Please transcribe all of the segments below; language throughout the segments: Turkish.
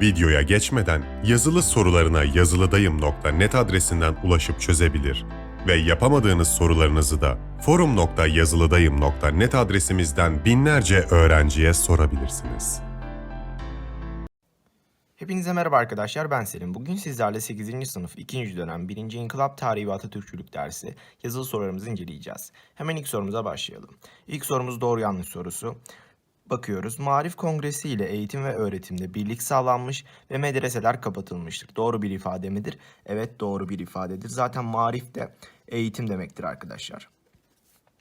Videoya geçmeden yazılı sorularına yazılıdayım.net adresinden ulaşıp çözebilir ve yapamadığınız sorularınızı da forum.yazılıdayım.net adresimizden binlerce öğrenciye sorabilirsiniz. Hepinize merhaba arkadaşlar ben Selim. Bugün sizlerle 8. sınıf 2. dönem 1. İnkılap Tarihi ve Atatürkçülük dersi yazılı sorularımızı inceleyeceğiz. Hemen ilk sorumuza başlayalım. İlk sorumuz doğru yanlış sorusu. Bakıyoruz. Marif Kongresi ile eğitim ve öğretimde birlik sağlanmış ve medreseler kapatılmıştır. Doğru bir ifade midir? Evet doğru bir ifadedir. Zaten marif de eğitim demektir arkadaşlar.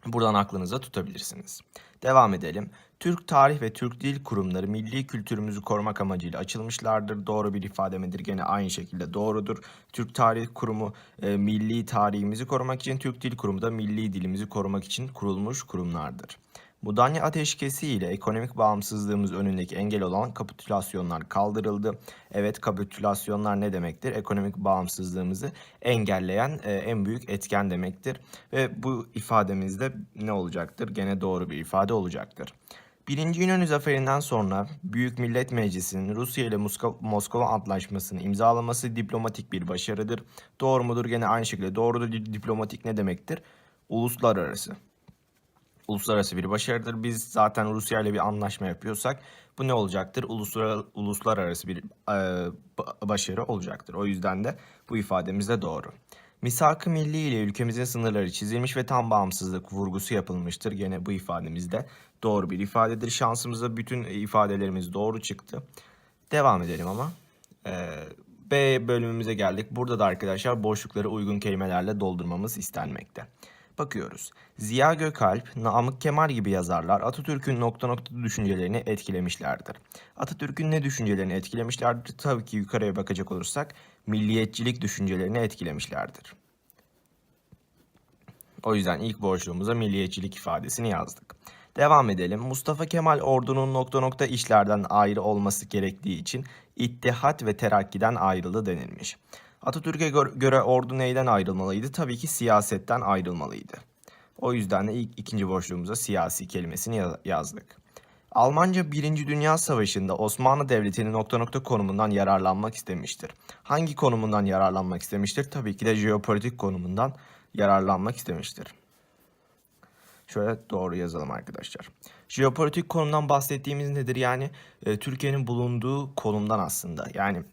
Buradan aklınıza tutabilirsiniz. Devam edelim. Türk Tarih ve Türk Dil Kurumları milli kültürümüzü korumak amacıyla açılmışlardır. Doğru bir ifade midir? Gene aynı şekilde doğrudur. Türk Tarih Kurumu e, milli tarihimizi korumak için, Türk Dil Kurumu da milli dilimizi korumak için kurulmuş kurumlardır. Mudanya ateşkesi ile ekonomik bağımsızlığımız önündeki engel olan kapitülasyonlar kaldırıldı. Evet kapitülasyonlar ne demektir? Ekonomik bağımsızlığımızı engelleyen e, en büyük etken demektir. Ve bu ifademizde ne olacaktır? Gene doğru bir ifade olacaktır. Birinci İnönü Zaferi'nden sonra Büyük Millet Meclisi'nin Rusya ile Moskova, Antlaşması'nı imzalaması diplomatik bir başarıdır. Doğru mudur? Gene aynı şekilde doğrudur. Diplomatik ne demektir? Uluslararası uluslararası bir başarıdır. Biz zaten Rusya ile bir anlaşma yapıyorsak bu ne olacaktır? Uluslar, uluslararası bir e, başarı olacaktır. O yüzden de bu ifademiz de doğru. Misak-ı Milli ile ülkemizin sınırları çizilmiş ve tam bağımsızlık vurgusu yapılmıştır. Gene bu ifademiz de doğru bir ifadedir. Şansımıza bütün ifadelerimiz doğru çıktı. Devam edelim ama. Ee, B bölümümüze geldik. Burada da arkadaşlar boşlukları uygun kelimelerle doldurmamız istenmekte. Bakıyoruz. Ziya Gökalp, Namık Kemal gibi yazarlar Atatürk'ün nokta nokta düşüncelerini etkilemişlerdir. Atatürk'ün ne düşüncelerini etkilemişlerdir? Tabii ki yukarıya bakacak olursak milliyetçilik düşüncelerini etkilemişlerdir. O yüzden ilk boşluğumuza milliyetçilik ifadesini yazdık. Devam edelim. Mustafa Kemal ordunun nokta nokta işlerden ayrı olması gerektiği için ittihat ve terakkiden ayrıldı denilmiş. Atatürk'e göre ordu neyden ayrılmalıydı? Tabii ki siyasetten ayrılmalıydı. O yüzden de ilk ikinci boşluğumuza siyasi kelimesini yazdık. Almanca 1. Dünya Savaşı'nda Osmanlı Devleti'nin nokta nokta konumundan yararlanmak istemiştir. Hangi konumundan yararlanmak istemiştir? Tabii ki de jeopolitik konumundan yararlanmak istemiştir. Şöyle doğru yazalım arkadaşlar. Jeopolitik konumdan bahsettiğimiz nedir? Yani e, Türkiye'nin bulunduğu konumdan aslında. Yani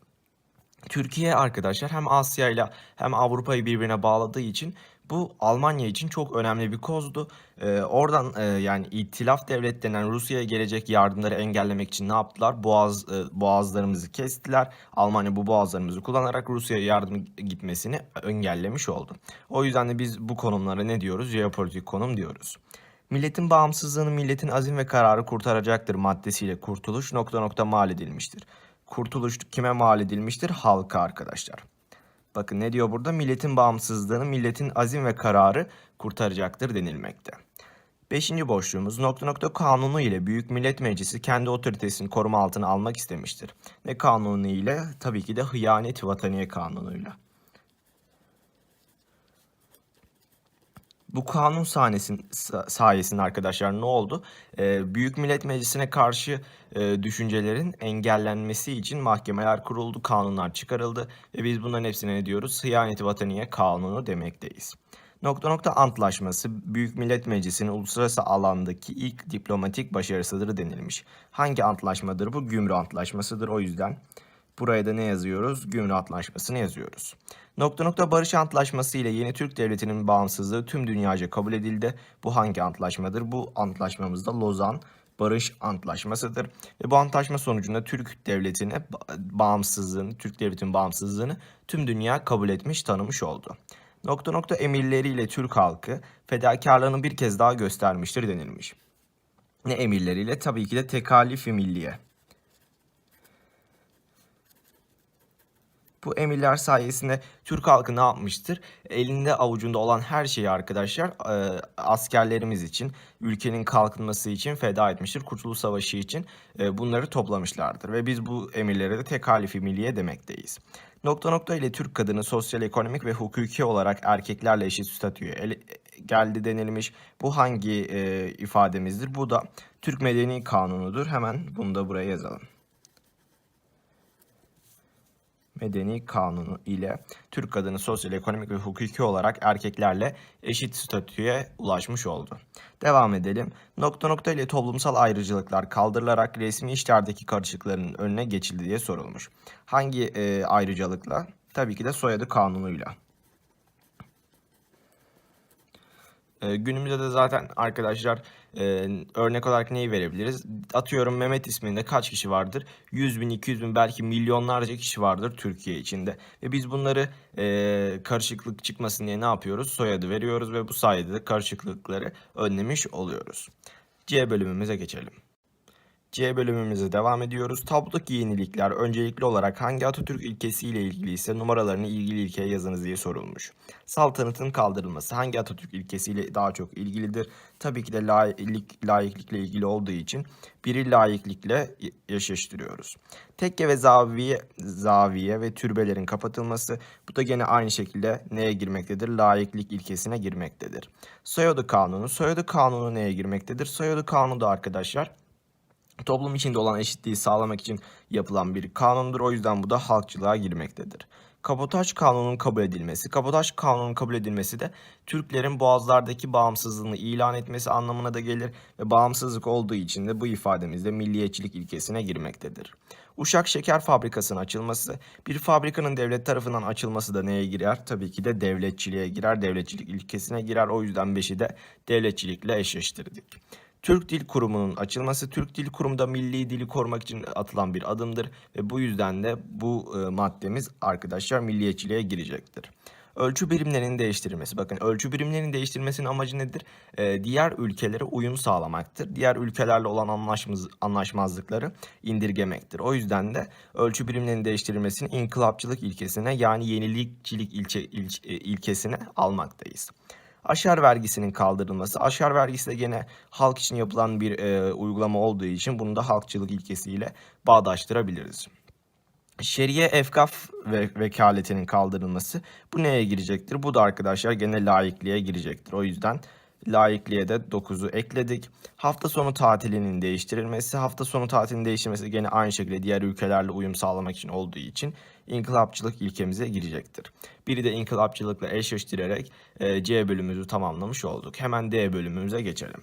Türkiye arkadaşlar hem Asya ile hem Avrupa'yı birbirine bağladığı için bu Almanya için çok önemli bir kozdu. Ee, oradan e, yani İtilaf Devlet denen Rusya'ya gelecek yardımları engellemek için ne yaptılar? Boğaz e, boğazlarımızı kestiler. Almanya bu boğazlarımızı kullanarak Rusya'ya yardım gitmesini engellemiş oldu. O yüzden de biz bu konumlara ne diyoruz? Jeopolitik konum diyoruz. Milletin bağımsızlığını milletin azim ve kararı kurtaracaktır maddesiyle kurtuluş nokta nokta mal edilmiştir kurtuluş kime mal edilmiştir? Halka arkadaşlar. Bakın ne diyor burada? Milletin bağımsızlığını milletin azim ve kararı kurtaracaktır denilmekte. Beşinci boşluğumuz nokta nokta kanunu ile Büyük Millet Meclisi kendi otoritesini koruma altına almak istemiştir. Ne kanunu ile? Tabii ki de hıyanet vataniye kanunuyla. Bu kanun sahnesin, sayesinde arkadaşlar ne oldu? Ee, Büyük Millet Meclisi'ne karşı e, düşüncelerin engellenmesi için mahkemeler kuruldu, kanunlar çıkarıldı ve biz bunların hepsine ne diyoruz? Hıyaneti Vataniye Kanunu demekteyiz. Nokta nokta antlaşması Büyük Millet Meclisi'nin uluslararası alandaki ilk diplomatik başarısıdır denilmiş. Hangi antlaşmadır bu? Gümrü Antlaşmasıdır o yüzden. Buraya da ne yazıyoruz? Gümrü Antlaşması'nı yazıyoruz. Nokta nokta barış antlaşması ile yeni Türk Devleti'nin bağımsızlığı tüm dünyaca kabul edildi. Bu hangi antlaşmadır? Bu antlaşmamızda Lozan Barış Antlaşmasıdır. Ve bu antlaşma sonucunda Türk Devleti'ne bağımsızlığını, Türk Devleti'nin bağımsızlığını tüm dünya kabul etmiş, tanımış oldu. Nokta nokta emirleriyle Türk halkı fedakarlığını bir kez daha göstermiştir denilmiş. Ne emirleriyle? Tabii ki de tekalifi milliye. Bu emirler sayesinde Türk halkı ne yapmıştır? Elinde avucunda olan her şeyi arkadaşlar e, askerlerimiz için, ülkenin kalkınması için feda etmiştir. Kurtuluş Savaşı için e, bunları toplamışlardır. Ve biz bu emirlere de tekalifi milliye demekteyiz. Nokta nokta ile Türk kadını sosyal, ekonomik ve hukuki olarak erkeklerle eşit statüye ele, geldi denilmiş. Bu hangi e, ifademizdir? Bu da Türk Medeni Kanunu'dur. Hemen bunu da buraya yazalım. Medeni Kanunu ile Türk kadını sosyal, ekonomik ve hukuki olarak erkeklerle eşit statüye ulaşmış oldu. Devam edelim. Nokta nokta ile toplumsal ayrıcalıklar kaldırılarak resmi işlerdeki karışıkların önüne geçildi diye sorulmuş. Hangi e, ayrıcalıkla? Tabii ki de soyadı kanunuyla. E, günümüzde de zaten arkadaşlar e, örnek olarak neyi verebiliriz? Atıyorum Mehmet isminde kaç kişi vardır? 100 bin, 200 bin belki milyonlarca kişi vardır Türkiye içinde. Ve biz bunları e, karışıklık çıkmasın diye ne yapıyoruz? Soyadı veriyoruz ve bu sayede de karışıklıkları önlemiş oluyoruz. C bölümümüze geçelim. C bölümümüze devam ediyoruz. Tablodaki yenilikler öncelikli olarak hangi Atatürk ilkesiyle ilgili ise numaralarını ilgili ilkeye yazınız diye sorulmuş. Saltanatın kaldırılması hangi Atatürk ilkesiyle daha çok ilgilidir? Tabii ki de layıklık, layıklıkla ilgili olduğu için biri layıklıkla yaşaştırıyoruz. Tekke ve zaviye, zaviye ve türbelerin kapatılması bu da gene aynı şekilde neye girmektedir? Layıklık ilkesine girmektedir. Soyadı kanunu. Soyadı kanunu neye girmektedir? Soyadı kanunu da arkadaşlar toplum içinde olan eşitliği sağlamak için yapılan bir kanundur. O yüzden bu da halkçılığa girmektedir. Kabotaj kanunun kabul edilmesi. Kabotaj kanunun kabul edilmesi de Türklerin boğazlardaki bağımsızlığını ilan etmesi anlamına da gelir ve bağımsızlık olduğu için de bu ifademizde milliyetçilik ilkesine girmektedir. Uşak Şeker Fabrikası'nın açılması, bir fabrikanın devlet tarafından açılması da neye girer? Tabii ki de devletçiliğe girer, devletçilik ilkesine girer. O yüzden 5'i de devletçilikle eşleştirdik. Türk Dil Kurumu'nun açılması Türk Dil Kurumu'da milli dili korumak için atılan bir adımdır ve bu yüzden de bu e, maddemiz arkadaşlar milliyetçiliğe girecektir. Ölçü birimlerinin değiştirilmesi. Bakın ölçü birimlerinin değiştirilmesinin amacı nedir? Ee, diğer ülkelere uyum sağlamaktır. Diğer ülkelerle olan anlaşmaz, anlaşmazlıkları indirgemektir. O yüzden de ölçü birimlerinin değiştirilmesinin inkılapçılık ilkesine yani yenilikçilik ilçe, ilç, e, ilkesine almaktayız. Aşar vergisinin kaldırılması. Aşar vergisi de gene halk için yapılan bir e, uygulama olduğu için bunu da halkçılık ilkesiyle bağdaştırabiliriz. Şeriye efkaf ve vekaletinin kaldırılması bu neye girecektir? Bu da arkadaşlar gene laikliğe girecektir. O yüzden laikliğe de 9'u ekledik. Hafta sonu tatilinin değiştirilmesi. Hafta sonu tatilinin değiştirilmesi gene aynı şekilde diğer ülkelerle uyum sağlamak için olduğu için inkılapçılık ilkemize girecektir. Biri de inkılapçılıkla eşleştirerek e, C bölümümüzü tamamlamış olduk. Hemen D bölümümüze geçelim.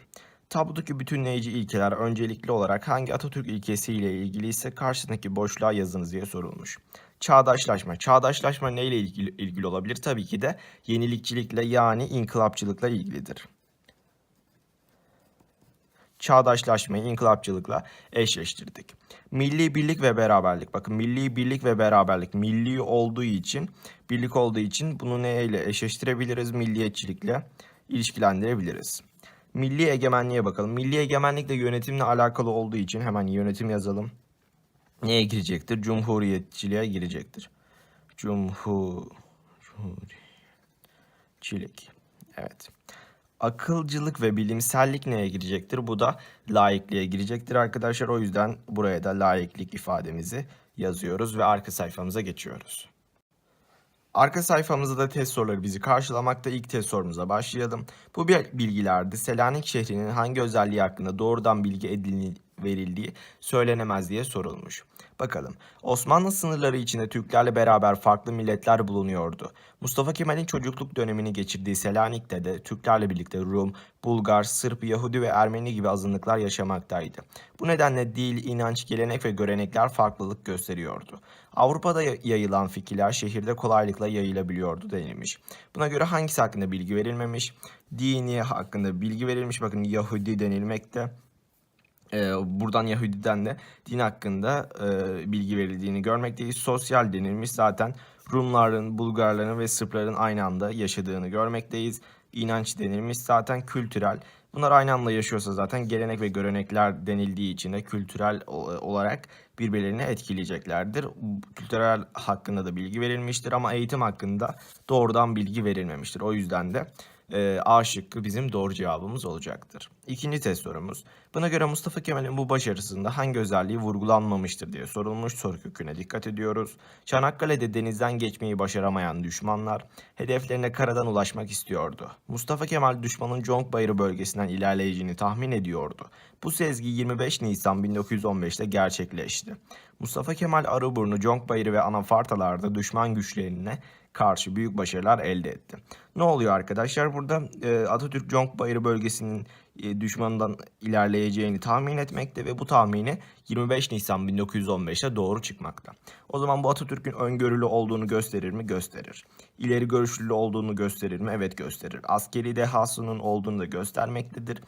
Tablodaki bütünleyici ilkeler öncelikli olarak hangi Atatürk ilkesiyle ilgili ise karşısındaki boşluğa yazınız diye sorulmuş. Çağdaşlaşma. Çağdaşlaşma neyle ilgili, ilgili olabilir? Tabii ki de yenilikçilikle yani inkılapçılıkla ilgilidir. Çağdaşlaşmayı inkılapçılıkla eşleştirdik. Milli birlik ve beraberlik. Bakın milli birlik ve beraberlik. Milli olduğu için, birlik olduğu için bunu neyle eşleştirebiliriz? Milliyetçilikle ilişkilendirebiliriz. Milli egemenliğe bakalım. Milli egemenlik de yönetimle alakalı olduğu için hemen yönetim yazalım. Neye girecektir? Cumhuriyetçiliğe girecektir. Cumhuriyetçilik. Evet. Akılcılık ve bilimsellik neye girecektir? Bu da laikliğe girecektir arkadaşlar. O yüzden buraya da laiklik ifademizi yazıyoruz ve arka sayfamıza geçiyoruz. Arka sayfamızda da test soruları bizi karşılamakta. İlk test sorumuza başlayalım. Bu bilgilerde Selanik şehrinin hangi özelliği hakkında doğrudan bilgi edinildiği verildiği söylenemez diye sorulmuş. Bakalım. Osmanlı sınırları içinde Türklerle beraber farklı milletler bulunuyordu. Mustafa Kemal'in çocukluk dönemini geçirdiği Selanik'te de Türklerle birlikte Rum, Bulgar, Sırp, Yahudi ve Ermeni gibi azınlıklar yaşamaktaydı. Bu nedenle dil, inanç, gelenek ve görenekler farklılık gösteriyordu. Avrupa'da yayılan fikirler şehirde kolaylıkla yayılabiliyordu denilmiş. Buna göre hangisi hakkında bilgi verilmemiş? Dini hakkında bilgi verilmiş. Bakın Yahudi denilmekte. Ee, buradan Yahudi'den de din hakkında e, bilgi verildiğini görmekteyiz. Sosyal denilmiş zaten Rumların, Bulgarların ve Sırpların aynı anda yaşadığını görmekteyiz. İnanç denilmiş zaten kültürel. Bunlar aynı anda yaşıyorsa zaten gelenek ve görenekler denildiği için de kültürel olarak birbirlerini etkileyeceklerdir. Kültürel hakkında da bilgi verilmiştir ama eğitim hakkında doğrudan bilgi verilmemiştir. O yüzden de e, A şıkkı bizim doğru cevabımız olacaktır. İkinci test sorumuz. Buna göre Mustafa Kemal'in bu başarısında hangi özelliği vurgulanmamıştır diye sorulmuş soru köküne dikkat ediyoruz. Çanakkale'de denizden geçmeyi başaramayan düşmanlar hedeflerine karadan ulaşmak istiyordu. Mustafa Kemal düşmanın Conk bölgesinden ilerleyeceğini tahmin ediyordu. Bu sezgi 25 Nisan 1915'te gerçekleşti. Mustafa Kemal Arıburnu, Conkbayırı ve Anafartalar'da düşman güçlerine karşı büyük başarılar elde etti. Ne oluyor arkadaşlar? Burada e, Atatürk Conkbayırı bölgesinin e, düşmandan ilerleyeceğini tahmin etmekte ve bu tahmini 25 Nisan 1915'te doğru çıkmakta. O zaman bu Atatürk'ün öngörülü olduğunu gösterir mi? Gösterir. İleri görüşlü olduğunu gösterir mi? Evet gösterir. Askeri dehasının olduğunu da göstermektedir.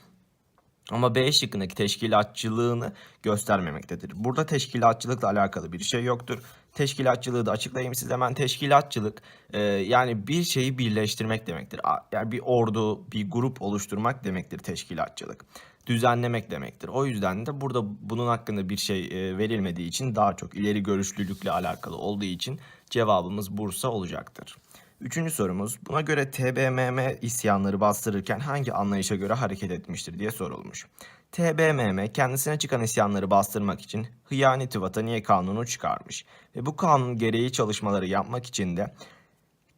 Ama B şıkkındaki teşkilatçılığını göstermemektedir. Burada teşkilatçılıkla alakalı bir şey yoktur. Teşkilatçılığı da açıklayayım size hemen. Teşkilatçılık e, yani bir şeyi birleştirmek demektir. Yani bir ordu, bir grup oluşturmak demektir teşkilatçılık. Düzenlemek demektir. O yüzden de burada bunun hakkında bir şey e, verilmediği için daha çok ileri görüşlülükle alakalı olduğu için cevabımız Bursa olacaktır. Üçüncü sorumuz, buna göre TBMM isyanları bastırırken hangi anlayışa göre hareket etmiştir diye sorulmuş. TBMM kendisine çıkan isyanları bastırmak için Hıyaneti Vataniye Kanunu çıkarmış ve bu kanun gereği çalışmaları yapmak için de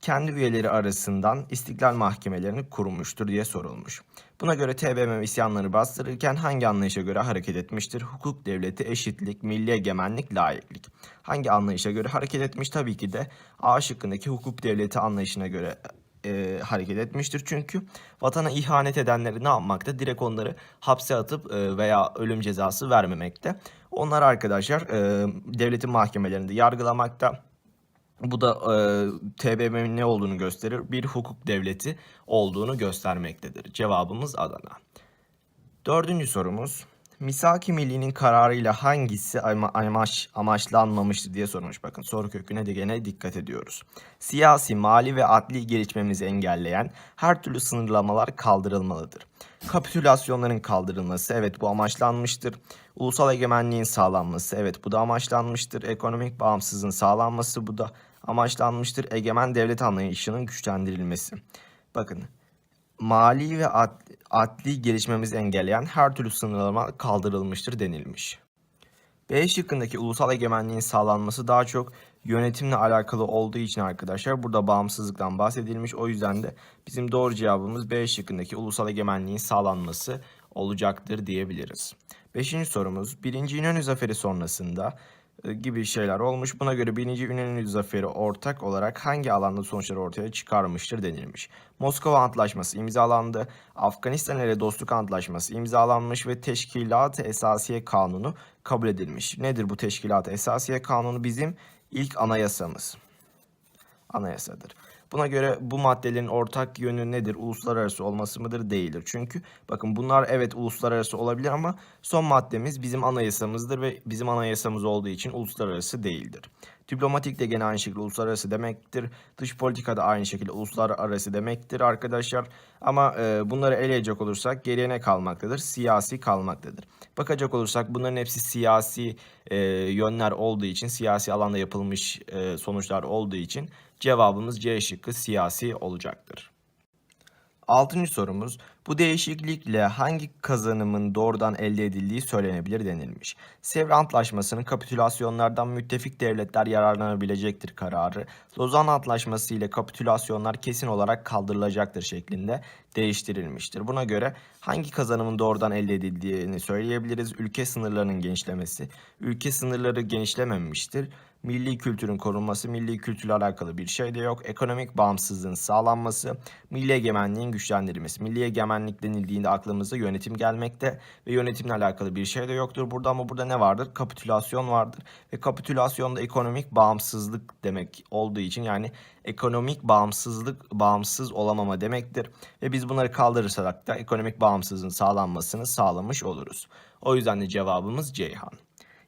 kendi üyeleri arasından istiklal mahkemelerini kurmuştur diye sorulmuş. Buna göre TBMM isyanları bastırırken hangi anlayışa göre hareket etmiştir? Hukuk devleti, eşitlik, milli egemenlik, layıklık. Hangi anlayışa göre hareket etmiş? Tabii ki de A şıkkındaki hukuk devleti anlayışına göre e, hareket etmiştir. Çünkü vatana ihanet edenleri ne yapmakta? Direkt onları hapse atıp e, veya ölüm cezası vermemekte. Onlar arkadaşlar e, devletin mahkemelerinde yargılamakta. Bu da e, TBMM'nin ne olduğunu gösterir. Bir hukuk devleti olduğunu göstermektedir. Cevabımız Adana. Dördüncü sorumuz. Misaki Milli'nin kararıyla hangisi ama- amaç, amaçlanmamıştır diye sormuş. Bakın soru köküne de gene dikkat ediyoruz. Siyasi, mali ve adli gelişmemizi engelleyen her türlü sınırlamalar kaldırılmalıdır. Kapitülasyonların kaldırılması evet bu amaçlanmıştır. Ulusal egemenliğin sağlanması evet bu da amaçlanmıştır. Ekonomik bağımsızlığın sağlanması bu da amaçlanmıştır. Egemen devlet anlayışının güçlendirilmesi. Bakın mali ve ad- adli gelişmemizi engelleyen her türlü sınırlama kaldırılmıştır denilmiş. B şıkkındaki ulusal egemenliğin sağlanması daha çok yönetimle alakalı olduğu için arkadaşlar burada bağımsızlıktan bahsedilmiş. O yüzden de bizim doğru cevabımız B şıkkındaki ulusal egemenliğin sağlanması olacaktır diyebiliriz. Beşinci sorumuz. Birinci İnönü Zaferi sonrasında gibi şeyler olmuş. Buna göre birinci İnönü Zaferi ortak olarak hangi alanda sonuçları ortaya çıkarmıştır denilmiş. Moskova Antlaşması imzalandı. Afganistan ile Dostluk Antlaşması imzalanmış ve Teşkilat-ı Esasiye Kanunu kabul edilmiş. Nedir bu Teşkilat-ı Esasiye Kanunu? Bizim ilk anayasamız. Anayasadır. Buna göre bu maddelerin ortak yönü nedir? Uluslararası olması mıdır? Değildir. Çünkü bakın bunlar evet uluslararası olabilir ama son maddemiz bizim anayasamızdır ve bizim anayasamız olduğu için uluslararası değildir. Diplomatik de gene aynı şekilde uluslararası demektir. Dış politika da aynı şekilde uluslararası demektir arkadaşlar. Ama e, bunları eleyecek olursak geriye ne kalmaktadır? Siyasi kalmaktadır. Bakacak olursak bunların hepsi siyasi e, yönler olduğu için, siyasi alanda yapılmış e, sonuçlar olduğu için cevabımız C şıkkı siyasi olacaktır. Altıncı sorumuz. Bu değişiklikle hangi kazanımın doğrudan elde edildiği söylenebilir denilmiş. Sevr Antlaşması'nın kapitülasyonlardan müttefik devletler yararlanabilecektir kararı. Lozan Antlaşması ile kapitülasyonlar kesin olarak kaldırılacaktır şeklinde değiştirilmiştir. Buna göre hangi kazanımın doğrudan elde edildiğini söyleyebiliriz. Ülke sınırlarının genişlemesi. Ülke sınırları genişlememiştir. Milli kültürün korunması, milli kültürle alakalı bir şey de yok. Ekonomik bağımsızlığın sağlanması, milli egemenliğin güçlendirilmesi. Milli egemenlik denildiğinde aklımıza yönetim gelmekte ve yönetimle alakalı bir şey de yoktur burada ama burada ne vardır? Kapitülasyon vardır ve kapitülasyon da ekonomik bağımsızlık demek olduğu için yani ekonomik bağımsızlık bağımsız olamama demektir ve biz bunları kaldırırsak da ekonomik bağımsızlığın sağlanmasını sağlamış oluruz. O yüzden de cevabımız Ceyhan.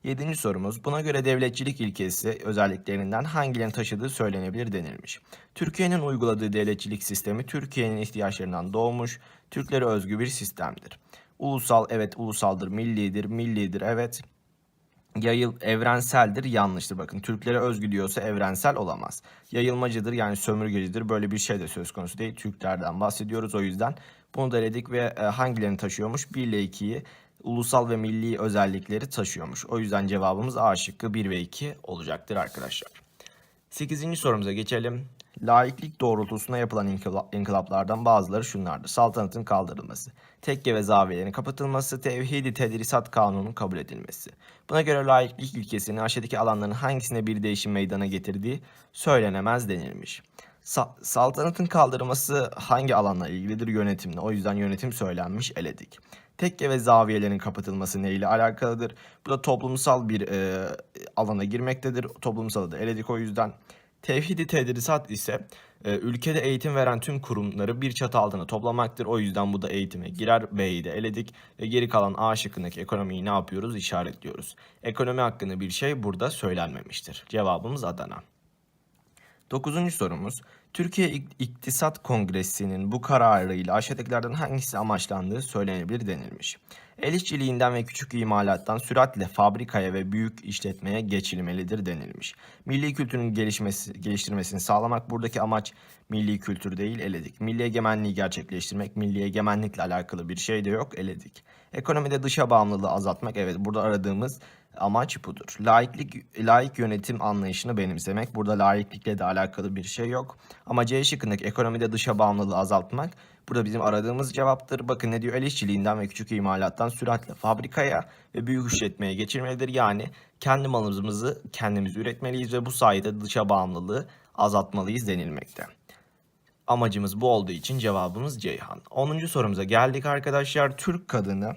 Yedinci sorumuz. Buna göre devletçilik ilkesi özelliklerinden hangilerini taşıdığı söylenebilir denilmiş. Türkiye'nin uyguladığı devletçilik sistemi Türkiye'nin ihtiyaçlarından doğmuş, Türklere özgü bir sistemdir. Ulusal evet ulusaldır, millidir, millidir evet. Yayıl evrenseldir yanlıştır. Bakın Türklere özgü diyorsa evrensel olamaz. Yayılmacıdır yani sömürgecidir. Böyle bir şey de söz konusu değil. Türklerden bahsediyoruz o yüzden. Bunu da eledik ve e, hangilerini taşıyormuş? 1 ile 2'yi ulusal ve milli özellikleri taşıyormuş. O yüzden cevabımız A şıkkı 1 ve 2 olacaktır arkadaşlar. 8. sorumuza geçelim. Laiklik doğrultusunda yapılan inkıla- inkılaplardan bazıları şunlardır. Saltanatın kaldırılması, tekke ve zaviyelerin kapatılması, tevhidi tedrisat kanunun kabul edilmesi. Buna göre laiklik ilkesinin aşağıdaki alanların hangisine bir değişim meydana getirdiği söylenemez denilmiş. Sa- saltanatın kaldırılması hangi alanla ilgilidir? Yönetimle. O yüzden yönetim söylenmiş eledik. Tekke ve zaviyelerin kapatılması neyle alakalıdır? Bu da toplumsal bir e, alana girmektedir. Toplumsalı da eledik o yüzden. Tevhidi tedrisat ise e, ülkede eğitim veren tüm kurumları bir çatı altına toplamaktır. O yüzden bu da eğitime girer. B'yi de eledik. Ve geri kalan A şıkkındaki ekonomiyi ne yapıyoruz? İşaretliyoruz. Ekonomi hakkında bir şey burada söylenmemiştir. Cevabımız Adana. Dokuzuncu sorumuz. Türkiye İk- İktisat Kongresi'nin bu kararıyla aşağıdakilerden hangisi amaçlandığı söylenebilir denilmiş. El işçiliğinden ve küçük imalattan süratle fabrikaya ve büyük işletmeye geçilmelidir denilmiş. Milli kültürün gelişmesi, geliştirmesini sağlamak buradaki amaç milli kültür değil eledik. Milli egemenliği gerçekleştirmek milli egemenlikle alakalı bir şey de yok eledik. Ekonomide dışa bağımlılığı azaltmak evet burada aradığımız amaç budur. Laiklik, laik yönetim anlayışını benimsemek. Burada laiklikle de alakalı bir şey yok. Ama C şıkkındaki ekonomide dışa bağımlılığı azaltmak. Burada bizim aradığımız cevaptır. Bakın ne diyor? El işçiliğinden ve küçük imalattan süratle fabrikaya ve büyük işletmeye geçirmelidir. Yani kendi malımızı kendimiz üretmeliyiz ve bu sayede dışa bağımlılığı azaltmalıyız denilmekte. Amacımız bu olduğu için cevabımız Ceyhan. 10. sorumuza geldik arkadaşlar. Türk kadını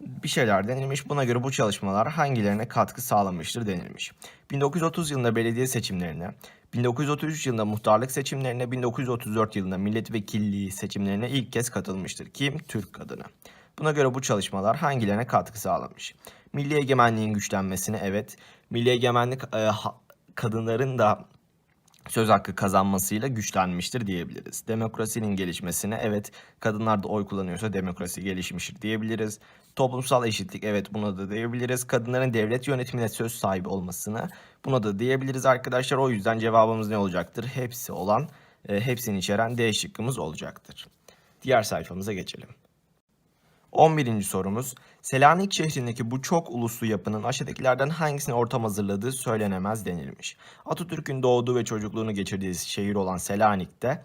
bir şeyler denilmiş. Buna göre bu çalışmalar hangilerine katkı sağlamıştır denilmiş. 1930 yılında belediye seçimlerine, 1933 yılında muhtarlık seçimlerine, 1934 yılında milletvekilliği seçimlerine ilk kez katılmıştır. Kim? Türk kadını. Buna göre bu çalışmalar hangilerine katkı sağlamış? Milli egemenliğin güçlenmesine evet. Milli egemenlik e, kadınların da söz hakkı kazanmasıyla güçlenmiştir diyebiliriz. Demokrasinin gelişmesine evet kadınlar da oy kullanıyorsa demokrasi gelişmiştir diyebiliriz. Toplumsal eşitlik evet buna da diyebiliriz. Kadınların devlet yönetimine söz sahibi olmasına buna da diyebiliriz arkadaşlar. O yüzden cevabımız ne olacaktır? Hepsi olan, e, hepsini içeren D şıkkımız olacaktır. Diğer sayfamıza geçelim. 11. sorumuz. Selanik şehrindeki bu çok uluslu yapının aşağıdakilerden hangisine ortam hazırladığı söylenemez denilmiş. Atatürk'ün doğduğu ve çocukluğunu geçirdiği şehir olan Selanik'te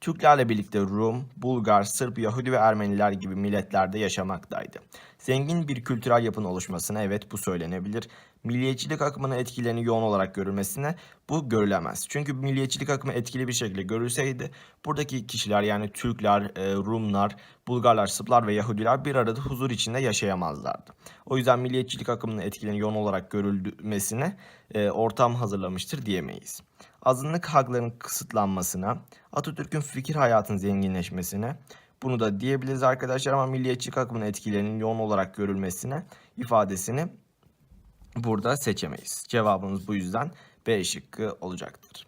Türklerle birlikte Rum, Bulgar, Sırp, Yahudi ve Ermeniler gibi milletlerde yaşamaktaydı. Zengin bir kültürel yapının oluşmasına evet bu söylenebilir. Milliyetçilik akımının etkilerini yoğun olarak görülmesine bu görülemez. Çünkü milliyetçilik akımı etkili bir şekilde görülseydi buradaki kişiler yani Türkler, e, Rumlar, Bulgarlar, Sırplar ve Yahudiler bir arada huzur içinde yaşayamazlardı. O yüzden milliyetçilik akımının etkilerinin yoğun olarak görülmesine e, ortam hazırlamıştır diyemeyiz. Azınlık haklarının kısıtlanmasına, Atatürk'ün fikir hayatının zenginleşmesine, bunu da diyebiliriz arkadaşlar ama milliyetçilik akımının etkilerinin yoğun olarak görülmesine ifadesini burada seçemeyiz. Cevabımız bu yüzden B şıkkı olacaktır.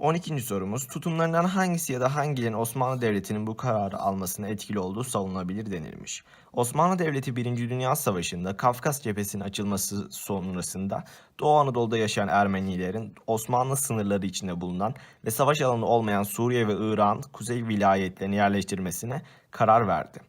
12. sorumuz tutumlarından hangisi ya da hangilerinin Osmanlı Devleti'nin bu kararı almasına etkili olduğu savunulabilir denilmiş. Osmanlı Devleti 1. Dünya Savaşı'nda Kafkas cephesinin açılması sonrasında Doğu Anadolu'da yaşayan Ermenilerin Osmanlı sınırları içinde bulunan ve savaş alanı olmayan Suriye ve İran kuzey vilayetlerine yerleştirmesine karar verdi.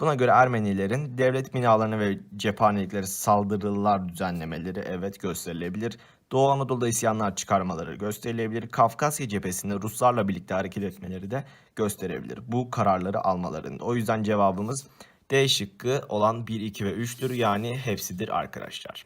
Buna göre Ermenilerin devlet binalarına ve cephanelikleri saldırılar düzenlemeleri evet gösterilebilir. Doğu Anadolu'da isyanlar çıkarmaları gösterilebilir. Kafkasya cephesinde Ruslarla birlikte hareket etmeleri de gösterebilir. Bu kararları almalarında. O yüzden cevabımız D şıkkı olan 1, 2 ve 3'tür. Yani hepsidir arkadaşlar.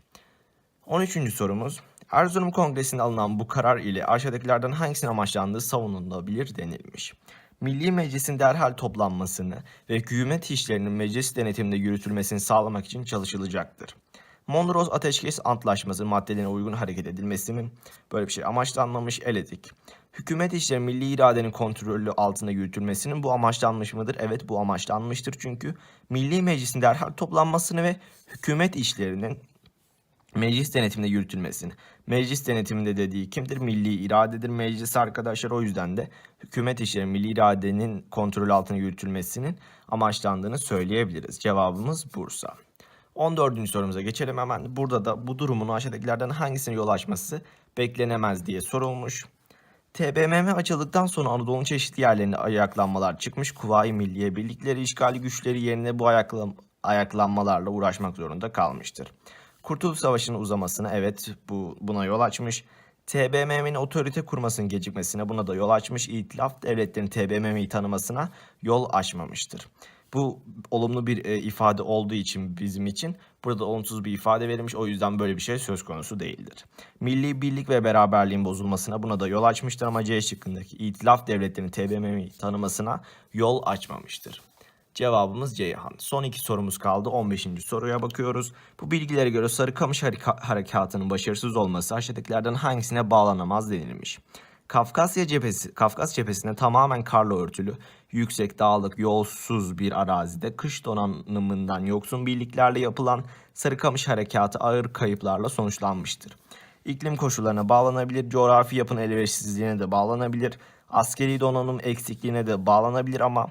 13. sorumuz. Erzurum Kongresi'nde alınan bu karar ile aşağıdakilerden hangisinin amaçlandığı savunulabilir denilmiş. Milli Meclis'in derhal toplanmasını ve hükümet işlerinin meclis denetiminde yürütülmesini sağlamak için çalışılacaktır. Mondros Ateşkes Antlaşması maddelerine uygun hareket edilmesi mi? Böyle bir şey amaçlanmamış eledik. Hükümet işleri milli iradenin kontrolü altında yürütülmesinin bu amaçlanmış mıdır? Evet bu amaçlanmıştır çünkü Milli Meclis'in derhal toplanmasını ve hükümet işlerinin meclis denetiminde yürütülmesini. Meclis denetiminde dediği kimdir? Milli iradedir meclis arkadaşlar. O yüzden de hükümet işleri milli iradenin kontrolü altına yürütülmesinin amaçlandığını söyleyebiliriz. Cevabımız Bursa. 14. sorumuza geçelim hemen. Burada da bu durumun aşağıdakilerden hangisine yol açması beklenemez diye sorulmuş. TBMM açıldıktan sonra Anadolu'nun çeşitli yerlerinde ayaklanmalar çıkmış. Kuvayi Milliye birlikleri işgali güçleri yerine bu ayaklan ayaklanmalarla uğraşmak zorunda kalmıştır. Kurtuluş Savaşı'nın uzamasına evet bu buna yol açmış. TBMM'nin otorite kurmasının gecikmesine buna da yol açmış. İtilaf devletlerin TBMM'yi tanımasına yol açmamıştır. Bu olumlu bir e, ifade olduğu için bizim için burada olumsuz bir ifade verilmiş. O yüzden böyle bir şey söz konusu değildir. Milli birlik ve beraberliğin bozulmasına buna da yol açmıştır ama C şıkkındaki İtilaf devletlerinin TBMM'yi tanımasına yol açmamıştır. Cevabımız Ceyhan. Son iki sorumuz kaldı. 15. soruya bakıyoruz. Bu bilgilere göre Sarıkamış harika- Harekatı'nın başarısız olması aşağıdakilerden hangisine bağlanamaz denilmiş. Kafkasya cephesi, Kafkas cephesinde tamamen karla örtülü, yüksek dağlık, yolsuz bir arazide kış donanımından yoksun birliklerle yapılan Sarıkamış Harekatı ağır kayıplarla sonuçlanmıştır. İklim koşullarına bağlanabilir, coğrafi yapının elverişsizliğine de bağlanabilir, askeri donanım eksikliğine de bağlanabilir ama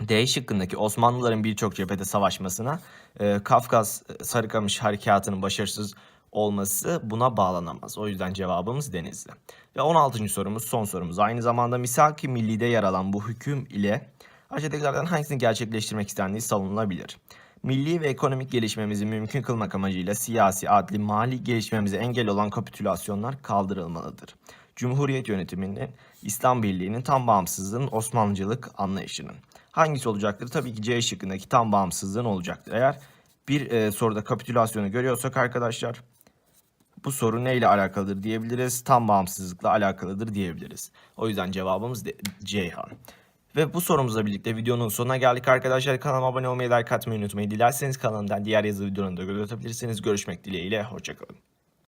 D şıkkındaki Osmanlıların birçok cephede savaşmasına e, Kafkas Sarıkamış harekatının başarısız olması buna bağlanamaz. O yüzden cevabımız Denizli. Ve 16. sorumuz son sorumuz. Aynı zamanda Misaki Milli'de yer alan bu hüküm ile aşağıdakilerden hangisini gerçekleştirmek istendiği savunulabilir. Milli ve ekonomik gelişmemizi mümkün kılmak amacıyla siyasi, adli, mali gelişmemize engel olan kapitülasyonlar kaldırılmalıdır. Cumhuriyet yönetiminin, İslam Birliği'nin tam bağımsızlığın Osmanlıcılık anlayışının. Hangisi olacaktır? Tabii ki C şıkkındaki tam bağımsızlığın olacaktır. Eğer bir e, soruda kapitülasyonu görüyorsak arkadaşlar bu soru neyle alakalıdır diyebiliriz. Tam bağımsızlıkla alakalıdır diyebiliriz. O yüzden cevabımız de Ceyhan. Ve bu sorumuzla birlikte videonun sonuna geldik arkadaşlar. Kanalıma abone olmayı, like atmayı unutmayın. Dilerseniz kanalımdan diğer yazılı videolarını da göz. Görüşmek dileğiyle. Hoşçakalın.